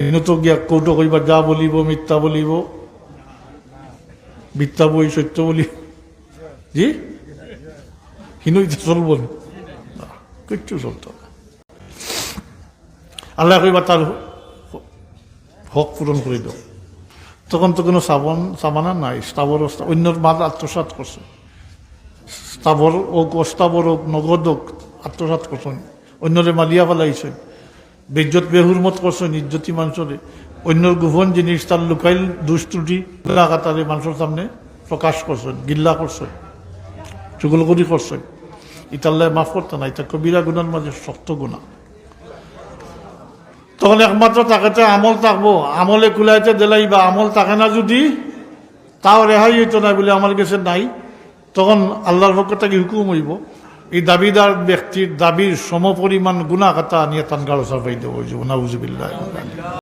তো গিয়া কৌটো যা বলিব, মিথ্যা বলিব। মিথ্যা বই সত্য বলি জি? হিনুইতে চলব না। কিচ্ছু চলতো না। আল্লাহ কইবা তার হক পূরণ করে দাও তখন তো কোনো সাবন সাবানা নাই, স্থাবর অন্যর মাল আত্মসাত করছে। স্থাবর হোক, অস্থাবর হোক, নগদ হোক আত্মসাত করছেন অন্যরে মালিয়া ফেলাইছেন বেজ্জত বেহুরমত করছেন ইজ্জতি মানুষরে অন্যর গোপন জিনিস তার লুকাইল দুষ্টুটি তারে মানুষের সামনে প্রকাশ করছেন গিল্লা করছেন চুগলগরি করছেন ইতাল্লায় মাফ করতে না এটা কবিরা গুণার মাঝে শক্ত গুণা। তখন একমাত্র তাকে আমল থাকব আমলে কুলাইতে দিলাই বা আমল থাকে না যদি তাও রেহাই হইতো না বলে আমার কাছে নাই, তখন আল্লাহর পক্ষ থেকে হুকুম হইব। এই দাবিদার ব্যক্তির দাবির সমপরিমাণ গুণা কাতা নিয়ে তান গাড়ো সাফাই দেবো